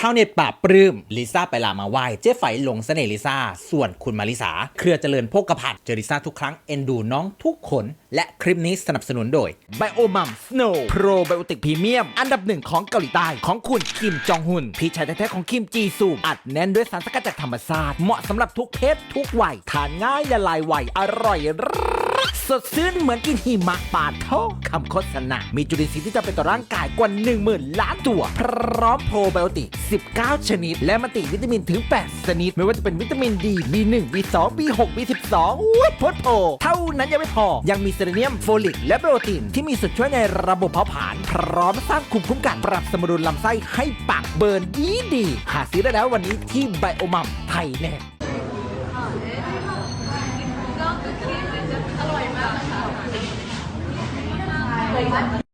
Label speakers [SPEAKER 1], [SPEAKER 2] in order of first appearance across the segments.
[SPEAKER 1] ชาวเน็ตป่าปลื้มลิซ่าไปลามาไหว้เจ๊ไฝหลงเสน่ห์ลิซ่าส่วนคุณมาริสา เครือเจริญโภคภัณฑ์เจอลิซ่าทุกครั้งเอ็นดูน้องทุกคนและคลิปนี้สนับสนุนโดย
[SPEAKER 2] ไบโอมัมสโนว์โปรไบโอติกพรีเมียมอันดับหนึ่งของเกาหลีใต้ของคุณคิมจองฮุนพี่ชายแท้ๆของคิมจีซูอัดแน่นด้วยสารสกัดจากธรรมชาติเหมาะสำหรับทุกเพศทุกวัย ทานง่ายละลายไวอร่อยสดชื่นเหมือนกินหิมะปาดโทคำโฆษณา มีจุลินทรีย์ที่จะเป็นต่อร่างกายกว่า 10,000 ล้านตัว พร้อมโปรไบโอติก 19 ชนิด และมัลติวิตามินถึง 8 ชนิด ไม่ว่าจะเป็นวิตามินดี B1 B2 B6 B12 อุ้ยพดโผเท่านั้นยังไม่พอ ยังมีเซเลเนียมโฟลิก และไบโอตินที่มีส่วนช่วยในระบบเผาผลาญพร้อมสร้างภูมิคุ้มกันปรับสมดุลลำไส้ให้ปากเบิร์นดีดีหาซื้อได้แล้ววันนี้ที่ไบโอมัมไทยแน่
[SPEAKER 1] กรา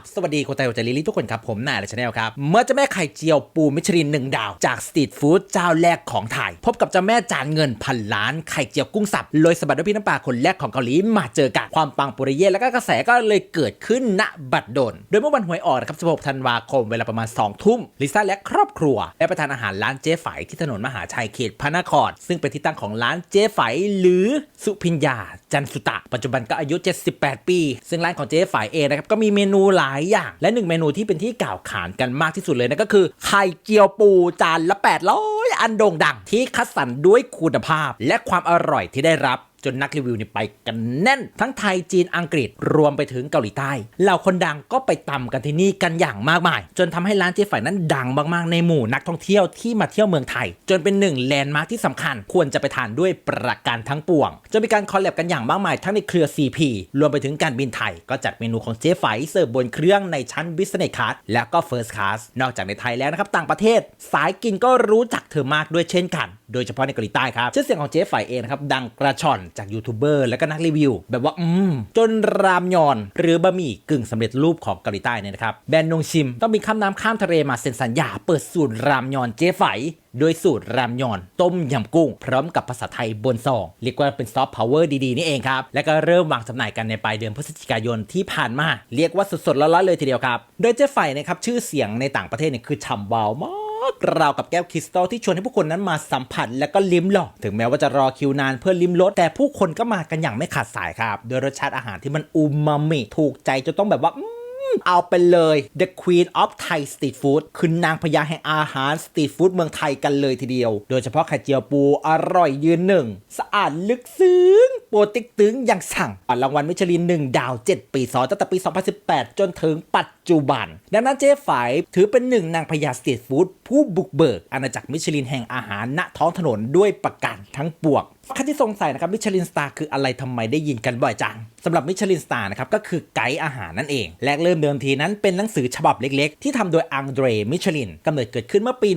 [SPEAKER 1] บสวัสดีคนไทยหัวใจลิลี่ทุกคนครับ ผมนายและชาแนลครับ เมื่อเจ้าแม่ไข่เจียวปูมิชลินหนึ่งดาว จากสตรีทฟู้ดเจ้าแรกของไทย พบกับเจ้าแม่จานเงินพันล้านไข่เจียวกุ้งสับโรยสะบัดด้วยพี่น้ำปลาคนแรกของเกาหลีมาเจอกันความปังปุริเย่และก็กระแสก็เลยเกิดขึ้นณบัดดลโดยเมื่อวันหวยออกนะครับ16ธันวาคมเวลาประมาณ2ทุ่มลิซ่าและครอบครัวได้ไปทานอาหารร้านเจ๊ไฝที่ถนนมหาชัยเขตพระนครซึ่งเป็นที่ตั้งของร้านเจ๊ไฝหรือสุพิญญาจันสุตะ ปัจจุบันก็อายุ 78 ปี ซึ่งร้านของเจ๊ไฝเองนะครับก็มีเมนูหลายอย่าง และหนึ่งเมนูที่เป็นที่กล่าวขานกันมากที่สุดเลยนั่นก็คือไข่เจียวปูจานละ800อันโด่งดังที่คัดสรรด้วยคุณภาพ และความอร่อยที่ได้รับ จนนักรีวิวเนี่ยไปกันแน่น ทั้งไทยจีนอังกฤษรวมไปถึงเกาหลีใต้เหล่าคนดังก็ไปตำกันที่นี่กันอย่างมากมาย จนทำให้ร้านเจ๊ไฝนั้นดังมากๆในหมู่นักท่องเที่ยวที่มาเที่ยวเมืองไทย จนเป็นหนึ่งแลนด์มาร์คที่สำคัญควรจะไปทานด้วยประการทั้งปวงจนมีการคอลแลบกันอย่างมากมายทั้งในเครือ CP รวมไปถึงการบินไทย ก็จัดเมนูของเจ๊ไฝเสิร์ฟบนเครื่องในชั้น Business Class และก็ First Class นอกจากในไทยแล้วนะครับต่างประเทศ สายกินก็รู้จักเธอมากด้วยเช่นกัน โดยเฉพาะในเกาหลีใต้ครับชื่อเสียงของเจ๊ไฝเองนะครับดังกระชอนจากยูทูบเบอร์และก็นักรีวิว แบบว่าอืมจนรามยอน หรือบะหมี่กึ่งสำเร็จรูปของเกาหลีใต้เนี่ยนะครับแบรนด์นงชิมต้องมีข้ามน้ำข้ามทะเลมาเซ็นสัญญาเปิดสูตรรามยอนเจ๊ไฝโดยสูตรรามยอน ต้มยำกุ้ง พร้อมกับภาษาไทยบนซองเรียกว่าเป็นซอฟต์พาวเวอร์ดี ๆ นี่เองครับ และก็เริ่มวางจำหน่ายกันในปลายเดือนพฤศจิกายนที่ผ่านมา เรียกว่าสดๆร้อนๆเลยทีเดียวครับ โดยเจ๊ไฝนะครับชื่อเสียงในต่างประเทศเนี่ยคือฉ่ำวาวมาก ราวกับแก้วคริสตัลที่ชวนให้ผู้คนนั้นมาสัมผัสและก็ลิ้มลองถึงแม้ว่าจะรอคิวนานเพื่อลิ้มรสแต่ผู้คนก็มากันอย่างไม่ขาดสายครับโดยรสชาติอาหารที่มันอูมามิถูกใจจนต้องแบบว่า เอาไปเลย The Queen of Thai Street Food คือนางพญาแห่งอาหารสตรีทฟู้ดเมืองไทยกันเลยทีเดียว โดยเฉพาะไข่เจียวปูอร่อยยืนหนึ่ง สะอาดลึกซึ้งโปรติ๊กตึงอย่างสั่งปัดรางวัลมิชลิน 1 ดาว 7 ปีซ้อนตั้งแต่ปี 2018 จนถึงปัจจุบัน ดังนั้นเจ๊ฝายถือเป็นหนึ่งนางพญาสตรีทฟู้ดผู้บุกเบิกอาณาจักรมิชลินแห่งอาหารณท้องถนนด้วยประกันทั้งปวงใครที่สงสัยนะครับมิชลินสตาร์คืออะไรทำไมได้ยินกันบ่อยจังสำหรับมิชลินสตาร์นะครับก็คือไกด์อาหารนั่นเอง แรกเริ่มเดิมทีนั้นเป็นหนังสือฉบับเล็กๆ ที่ทำโดยอังเดรมิชลินกำเนิดเกิดขึ้นเมื่อปี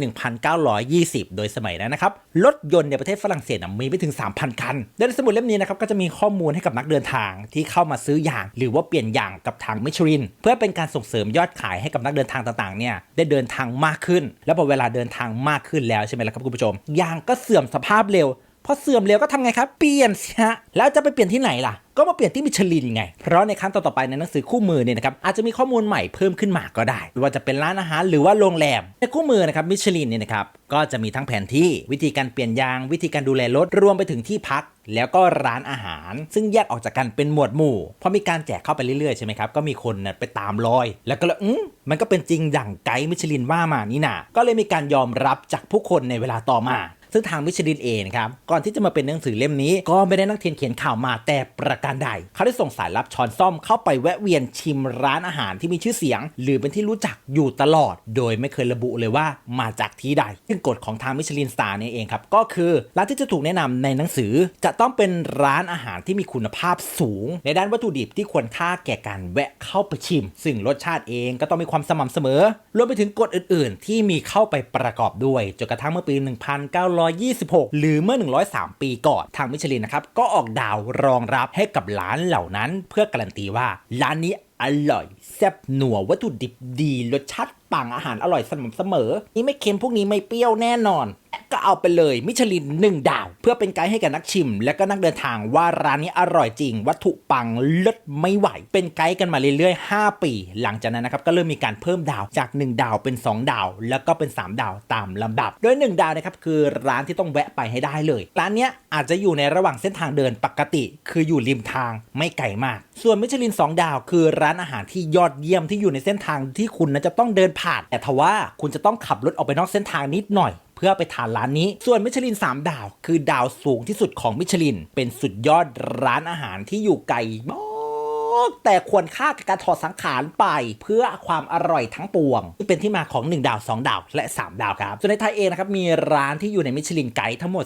[SPEAKER 1] 1920 โดยสมัยนั้นนะครับรถยนต์ในประเทศฝรั่งเศสมีไปถึง 3,000 คันโดยในสมุดเล่มนี้นะครับก็จะมีข้อมูลให้กับนักเดินทางที่เข้ามาซื้อยาง หรือว่าเปลี่ยนยางกับทางมิชลิน เพื่อเป็นการส่งเสริมยอดขายให้กับนักเดินทางต่างๆเนี่ยได้เดินทางมากขึ้น แล้วพอเวลาเดินทางมากขึ้นแล้วใช่ไหมล่ะครับคุณผู้ชมยางก็เสื่อมสภาพเร็ว พอเสื่อมเร็วก็ทำไงครับ เปลี่ยนสิฮะ แล้วจะไปเปลี่ยนที่ไหนล่ะ ก็มาเปลี่ยนที่มิชลินไง เพราะในครั้งต่อๆไปในหนังสือคู่มือเนี่ยนะครับอาจจะมีข้อมูลใหม่เพิ่มขึ้นมาก็ได้ไม่ว่าจะเป็นร้านอาหารหรือว่าโรงแรม ในคู่มือนะครับมิชลินเนี่ยนะครับก็จะมีทั้งแผนที่วิธีการเปลี่ยนยาง วิธีการดูแลรถรวมไปถึงที่พักแล้วก็ร้านอาหาร ซึ่งแยกออกจากกันเป็นหมวดหมู่พอมีการแจกเข้าไปเรื่อยๆใช่ไหมครับก็มีคนน่ะไปตามรอย แล้วก็เลยอืมมันก็เป็นจริงอย่างไกด์มิชลินว่ามานี่นาก็เลยมีการยอมรับจากผู้คนในเวลาต่อมา ซึ่งทางมิชลินเองครับก่อนที่จะมาเป็นหนังสือเล่มนี้ ก็ไม่ได้นักเทียนเขียนข่าวมาแต่ประการใด เขาได้ส่งสายลับช้อนซ่อมเข้าไปแวะเวียนชิมร้านอาหารที่มีชื่อเสียง หรือเป็นที่รู้จักอยู่ตลอด โดยไม่เคยระบุเลยว่ามาจากที่ใด ซึ่งกฎของทางมิชลินสตาร์นี่เองครับก็คือร้านที่จะถูกแนะนำในหนังสือ จะต้องเป็นร้านอาหารที่มีคุณภาพสูง ในด้านวัตถุดิบที่ควรค่าแก่การแวะเข้าไปชิม ซึ่งรสชาติเองก็ต้องมีความสม่ำเสมอรวมไปถึงกฎอื่น ๆ ที่มีเข้าไปประกอบด้วยจนกระทั่งเมื่อปี 1900 126 หรือเมื่อ 103 ปีก่อน ทางมิชลินนะครับ ก็ออกดาวรองรับให้กับร้านเหล่านั้น เพื่อการันตีว่าร้านนี้อร่อยแซ่บหนัววัตถุดิบดีรสชาติปังอาหารอร่อยสม่ำเสมอ นี่ไม่เค็มพวกนี้ไม่เปรี้ยวแน่นอน ก็เอาไปเลยมิชลิน 1 ดาว เพื่อเป็นไกด์ให้กับนักชิม และก็นักเดินทางว่าร้านนี้อร่อยจริง วัตถุปังเลิศไม่ไหว เป็นไกด์กันมาเรื่อยๆ 5 ปี หลังจากนั้นนะครับก็เริ่มมีการเพิ่มดาวจาก 1 ดาวเป็น 2 ดาว แล้วก็เป็น 3 ดาวตามลำดับ โดย 1 ดาวนะครับคือร้านที่ต้องแวะไปให้ได้เลย ร้านเนี้ยอาจจะอยู่ในระหว่างเส้นทางเดินปกติ คืออยู่ริมทางไม่ไกลมาก ส่วนมิชลิน 2 ดาว คือร้านอาหารที่ยอดเยี่ยมที่อยู่ในเส้นทางที่คุณนะจะต้องเดินผ่าน แต่ทว่าคุณจะต้องขับรถออกไปนอกเส้นทางนิดหน่อย เพื่อไปทานร้านนี้ ส่วนมิชลิน 3 ดาว คือดาวสูงที่สุดของมิชลิน เป็นสุดยอดร้านอาหารที่อยู่ไกลมากแต่ควรค่ากับการถอดสังขารไปเพื่อความอร่อยทั้งปวงที่เป็นที่มาของ 1 ดาว 2 ดาว และ 3 ดาวครับ ส่วนในไทยเองนะครับ มีร้านที่อยู่ในมิชลินไกด์ทั้งหมด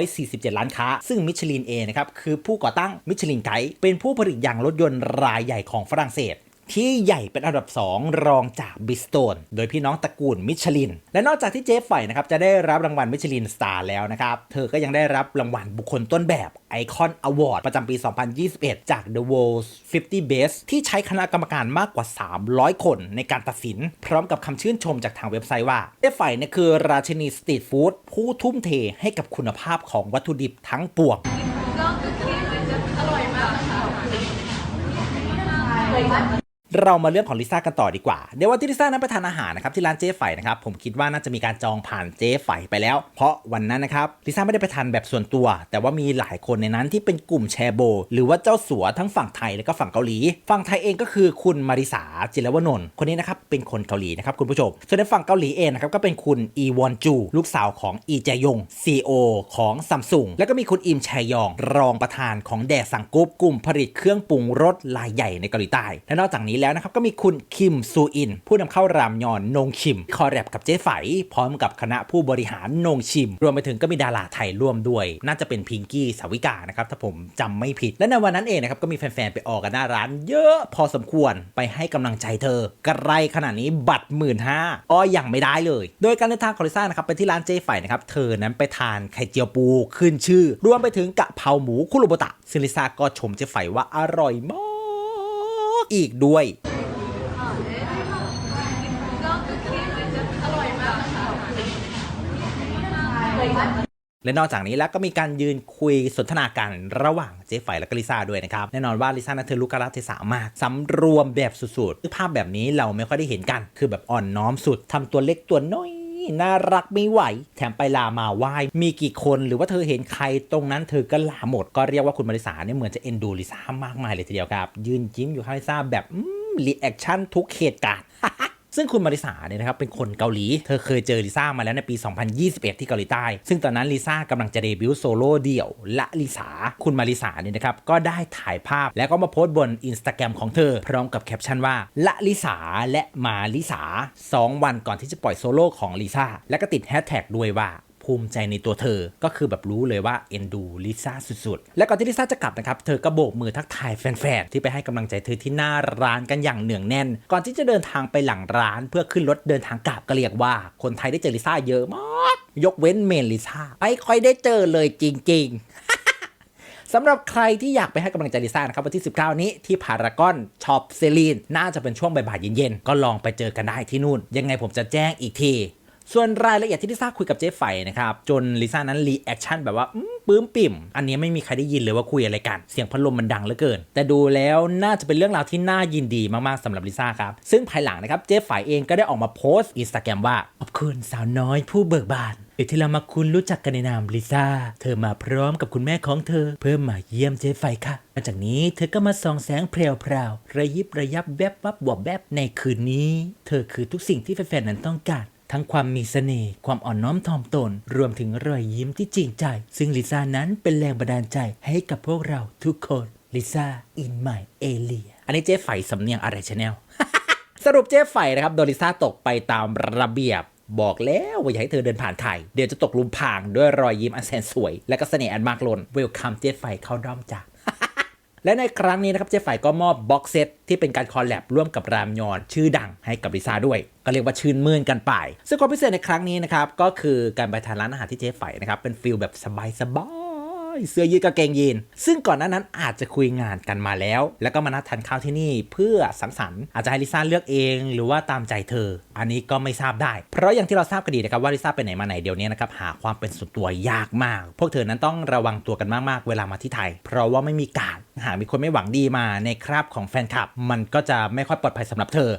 [SPEAKER 1] 447 ร้านค้า ซึ่งมิชลินเองนะครับ คือผู้ก่อตั้งมิชลินไกด์เป็นผู้ผลิตยางรถยนต์รายใหญ่ของฝรั่งเศส ที่ใหญ่เป็นอันดับ 2 รองจากบิสโตนโดยพี่น้องตระกูลมิชลิน และนอกจากที่เจ๊ไฝนะครับจะได้รับรางวัลมิชลินสตาร์แล้วนะครับ เธอก็ยังได้รับรางวัลบุคคลต้นแบบไอคอนอวอร์ดประจำปี 2021 จาก The World's 50 Best ที่ใช้คณะกรรมการมากกว่า 300 คนในการตัดสิน พร้อมกับคำชื่นชมจากทางเว็บไซต์ว่าเจ๊ไฝเนี่ยคือราชินีสตรีทฟู้ดผู้ทุ่มเทให้กับคุณภาพของวัตถุดิบทั้งปวง
[SPEAKER 3] ก็คืออร่อยมากค่ะ เรา
[SPEAKER 1] มาเรื่องของลิซ่ากันต่อดีกว่า เดี๋ยววันที่ลิซ่านั้นไปทานอาหารนะครับที่ร้านเจ๊ไฝนะครับผมคิดว่าน่าจะมีการจองผ่านเจ๊ไฝไปแล้ว เพราะวันนั้นนะครับลิซ่าไม่ได้ไปทานแบบส่วนตัว แต่ว่ามีหลายคนในนั้นที่เป็นกลุ่มแชร์โบ หรือว่าเจ้าสัวทั้งฝั่งไทยและก็ฝั่งเกาหลี ฝั่งไทยเองก็คือคุณมาริสาจิรวนนท์คนนี้นะครับเป็นคนเกาหลีนะครับคุณผู้ชม ส่วนในฝั่งเกาหลีเองนะครับก็เป็นคุณอีวอนจู ลูกสาวของอีแจยง CEO ของซัมซุงแล้วก็มีคุณอิมแชยอง รองประธานของแดซังกุ๊ปกลุ่มผลิตเครื่องปรุงรสรายใหญ่ในเกาหลีใต้และนอกจากนี้แล้วนะครับ ก็มีคุณคิมซูอิน ผู้นำเข้ารามยอนนงชิม คอแรบกับเจ๊ไฝพร้อมกับคณะผู้บริหารนงชิม รวมไปถึงก็มีดาราไทยร่วมด้วย น่าจะเป็นพิงกี้สาวิกานะครับถ้าผมจำไม่ผิด และในวันนั้นเองนะครับก็มีแฟนๆไปออกกันหน้าร้าน เยอะพอสมควรไปให้กำลังใจเธอ กระไรขนาดนี้บัตรหมื่นห้าอ้อยังไม่ได้เลย โดยการเดินทางของลิซ่านะครับไปที่ร้านเจ๊ไฝนะครับเธอนั้นไปทานไข่เจียวปูขึ้นชื่อ รวมไปถึงกะเพราหมูคุโรโบตะซึ่งลิซ่าก็ชมเจ๊ไฝว่าอร่อยมาก อีกด้วย และนอกจากนี้แล้วก็มีการยืนคุยสนทนากันระหว่างเจ๊ไฝและก็ลิซ่าด้วยนะครับ แน่นอนว่าลิซ่านั้นเธอลูกกระเทศะมากสำรวมแบบสุดๆภาพแบบนี้เราไม่ค่อยได้เห็นกัน คือแบบอ่อนน้อมสุดทำตัวเล็กตัวน้อย น่ารักไม่ไหว แถมไปลามาไหว้มีกี่คนหรือว่าเธอเห็นใครตรงนั้นเธอก็ลาหมด ก็เรียกว่าคุณมาริสาเนี่ยเหมือนจะเอ็นดูลิซ่ามากมายเลยทีเดียวครับ ยืนยิ้มอยู่ข้างลิซ่าแบบรีแอคชั่นทุกเหตุการณ์ ซึ่งคุณมาริสาเนี่ยนะครับเป็นคนเกาหลี เธอเคยเจอลิซ่ามาแล้วในปี 2021 ที่เกาหลีใต้ ซึ่งตอนนั้นลิซ่ากำลังจะเดบิวต์โซโล่เดี่ยว และลิสาคุณมาริสาเนี่ยนะครับก็ได้ถ่ายภาพแล้วก็มาโพสต์บนอินสตาแกรมของเธอ พร้อมกับแคปชั่นว่าละลิสาและมาลิสา2 วันก่อนที่จะปล่อยโซโล่ของลิซ่าและก็ติดแฮชแท็กด้วยว่า ภูมิใจในตัวเธอ ก็คือแบบรู้เลยว่าเอ็นดูลิซ่าสุดๆ และก่อนที่ลิซ่าจะกลับนะครับ เธอก็โบกมือทักทายแฟนๆ ที่ไปให้กำลังใจเธอที่หน้าร้านกันอย่างเหนืองแน่น ก่อนที่จะเดินทางไปหลังร้าน เพื่อขึ้นรถเดินทางกลับก็เรียกว่า คนไทยได้เจอลิซ่าเยอะมาก ยกเว้นเมนลิซ่าไม่ค่อยได้เจอเลยจริงๆสำหรับใครที่อยากไปให้กำลังใจลิซ่านะครับวันที่ 19 นี้ที่พารากอนช็อปเซรีนน่าจะเป็นช่วงบ่ายๆเย็นๆ ก็ลองไปเจอกันได้ที่นู่น ยังไงผมจะแจ้งอีกที ส่วนรายละเอียดที่ลิซ่าคุยกับเจ๊ไฝนะครับ จนลิซ่านั้นรีแอคชั่นแบบว่าปื้มปิ่ม อันนี้ไม่มีใครได้ยินเลยว่าคุยอะไรกัน เสียงพัดลมมันดังเหลือเกิน แต่ดูแล้วน่าจะเป็นเรื่องราวที่น่ายินดีมากๆสำหรับลิซ่าครับ ซึ่งภายหลังนะครับเจ๊ไฝเองก็ได้ออกมาโพสต์อินสตาแกรมว่าขอบคุณสาวน้อยผู้เบิกบานหรือที่เรามาคุณรู้จักกันในนามลิซ่า เธอมาพร้อมกับคุณแม่ของเธอ เพื่อมาเยี่ยมเจ๊ไฝค่ะหลังจากนี้เธอก็มาส่องแสงเพลวพราวๆระยิบระยับแวบวับวบแวบในคืนนี้ เธอคือทุกสิ่งที่แฟนๆนั้นต้องการ ทั้งความมีเสน่ห์ความอ่อนน้อมถ่อมตน รวมถึงรอยยิ้มที่จริงใจ ซึ่งลิซ่านั้นเป็นแรงบันดาลใจให้กับพวกเราทุกคนลิซ่า in my area อันนี้เจ๊ไฝสำเนียงอะไรชาแนลสรุปเจ๊ไฝนะครับโดนลิซ่าตกไปตามระเบียบบอกแล้วว่าอย่าให้เธอเดินผ่านไทย เดี๋ยวจะตกลุมพรางด้วยรอยยิ้มอันแสนสวย และก็เสน่ห์อันมากล้นเวลคัมเจ๊ไฝเข้าด้อมจ้ะ และในครั้งนี้นะครับเจ๊ฝ่ายก็มอบบ็อกเซตที่เป็นการคอลแลบร่วมกับรามยอนชื่อดังให้กับลิซ่าด้วย ก็เรียกว่าชื่นมื่นกันไป ซึ่งความพิเศษในครั้งนี้นะครับก็คือการไปทานร้านอาหารที่เจ๊ฝ่ายนะครับเป็นฟิลแบบสบาย ยเสื้อยืดกางเกงยีน ซึ่งก่อนหน้านั้นอาจจะคุยงานกันมาแล้ว แล้วก็มานัดทานข้าวที่นี่เพื่อสังสรรค์อาจจะให้ลิซ่าเลือกเอง หรือว่าตามใจเธอ อันนี้ก็ไม่ทราบได้ เพราะอย่างที่เราทราบกันดีนะครับว่าลิซ่าไปไหนมาไหนเดี๋ยวนี้นะครับหาความเป็นส่วนตัวยากมาก พวกเธอนั้นต้องระวังตัวกันมากๆ เวลามาที่ไทย เพราะว่าไม่มีการหากมีคนไม่หวังดีมาในคราบของแฟนคลับ มันก็จะไม่ค่อยปลอดภัยสำหรับเธอ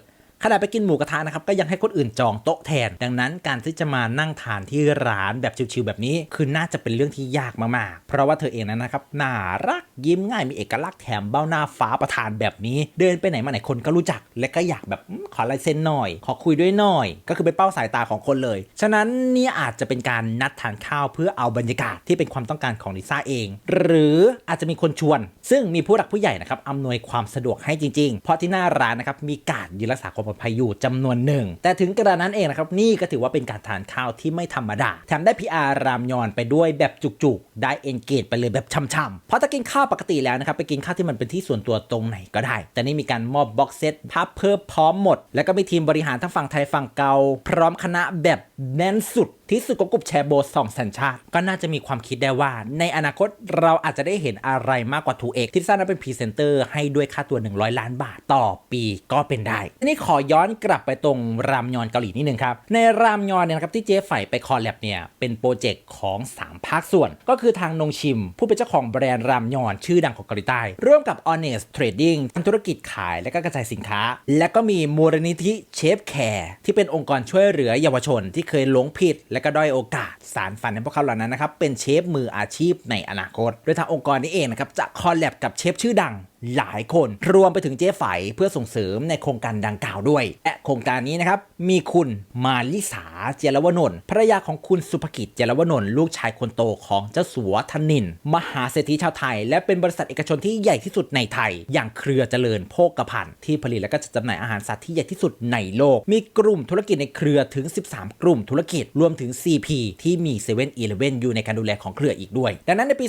[SPEAKER 1] ขณะไปกินหมูกระทะนะครับก็ยังให้คนอื่นจองโต๊ะแทน ดังนั้นการที่จะมานั่งทานที่ร้านแบบชิวๆแบบนี้ คือน่าจะเป็นเรื่องที่ยากมากๆ เพราะว่าเธอเองนั้นนะครับน่ารักยิ้มง่ายมีเอกลักษณ์แถมเบ้าหน้าฟ้าประทานแบบนี้ เดินไปไหนมาไหนคนก็รู้จัก และก็อยากแบบขอลายเซ็นหน่อย ขอคุยด้วยหน่อย ก็คือเป็นเป้าสายตาของคนเลย ฉะนั้นนี่อาจจะเป็นการนัดทานข้าวเพื่อเอาบรรยากาศที่เป็นความต้องการของลิซ่าเอง หรืออาจจะมีคนชวน ซึ่งมีผู้หลักผู้ใหญ่นะครับอำนวยความสะดวกให้จริงๆ เพราะที่หน้าร้านนะครับมีการยืนรักษาความปลอดภัยอยู่จำนวนหนึ่ง แต่ถึงกระนั้นเองนะครับ นี่ก็ถือว่าเป็นการทานข้าวที่ไม่ธรรมดาแถมได้พีอาร์รามยอนไปด้วยแบบจุกๆ ได้เอนเกจไปเลยแบบช่ำๆ เพราะถ้ากินข้าวปกติแล้วนะครับ ไปกินข้าวที่มันเป็นที่ส่วนตัวตรงไหนก็ได้ แต่นี่มีการมอบบ็อกเซตภาพเพิ่มพร้อมหมด แล้วก็มีทีมบริหารทั้งฝั่งไทยฝั่งเกา พร้อมคณะแบบแน่นสุดที่สุดของกลุ่มแชร์โบสองสัญชาติ ก็น่าจะมีความคิดได้ว่า ในอนาคตเราอาจจะได้เห็นอะไรมากกว่าทูเอกที่สร้างนั้นเป็นพรีเซนเตอร์ให้ด้วยค่าตัว 100 ล้านบาทต่อปีก็เป็นได้ทีนี้ขอย้อนกลับไปตรงรามยอนเกาหลีนิดนึงครับในรามยอนเนี่ยนะครับที่เจ๊ไฝ่ไปคอลแลบเนี่ยเป็นโปรเจกต์ของ 3 ภาคส่วน ก็คือทางนงชิม ผู้เป็นเจ้าของแบรนด์รามยอนชื่อดังของเกาหลีใต้ ร่วมกับ Honest Trading ทำธุรกิจขายและก็กระจายสินค้า และก็มีมูลนิธิเชฟแคร์ที่เป็นองค์กรช่วยเหลือเยาวชนที่เคยหลงผิด และก็ด้อยโอกาสสารฝันให้พวกเขาเหล่านั้นนะครับเป็นเชฟมืออาชีพในอนาคตโดยทางองค์กรนี้เองนะครับจะคอลแลบกับเชฟชื่อดัง หลายคน รวมไปถึงเจ๊ไฝเพื่อส่งเสริมในโครงการดังกล่าวด้วยและโครงการนี้นะครับมีคุณมาลิสาเจรวนนท์ภรรยาของคุณสุภกิจเจรวนนท์ลูกชายคนโตของเจ้าสัวธนิน มหาเศรษฐีชาวไทย และเป็นบริษัทเอกชนที่ใหญ่ที่สุดในไทย อย่างเครือเจริญโภคภัณฑ์ที่ผลิตและก็จัดจำหน่ายอาหารสัตว์ที่ใหญ่ที่สุดในโลก มีกลุ่มธุรกิจในเครือถึง 13 กลุ่มธุรกิจรวมถึง CP ที่มี7 e เ e ่ e ออยู่ในการดูแลของเครืออีกด้วย ดังนั้นในปี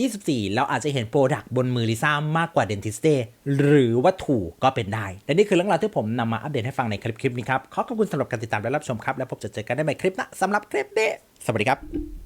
[SPEAKER 1] 2024 เราอาจจะเห็นโปรดักต์บนมือลิซ่ามากกว่า Dentiste หรือว่าถูกก็เป็นได้ และนี่คือเรื่องราวที่ผมนำมาอัปเดตให้ฟังในคลิปคลิปนี้ครับ ขอขอบคุณสำหรับการติดตามและรับชมครับ แล้วพบจะเจอกันได้ใหม่คลิปหนะสำหรับคลิปนี้ สวัสดีครับ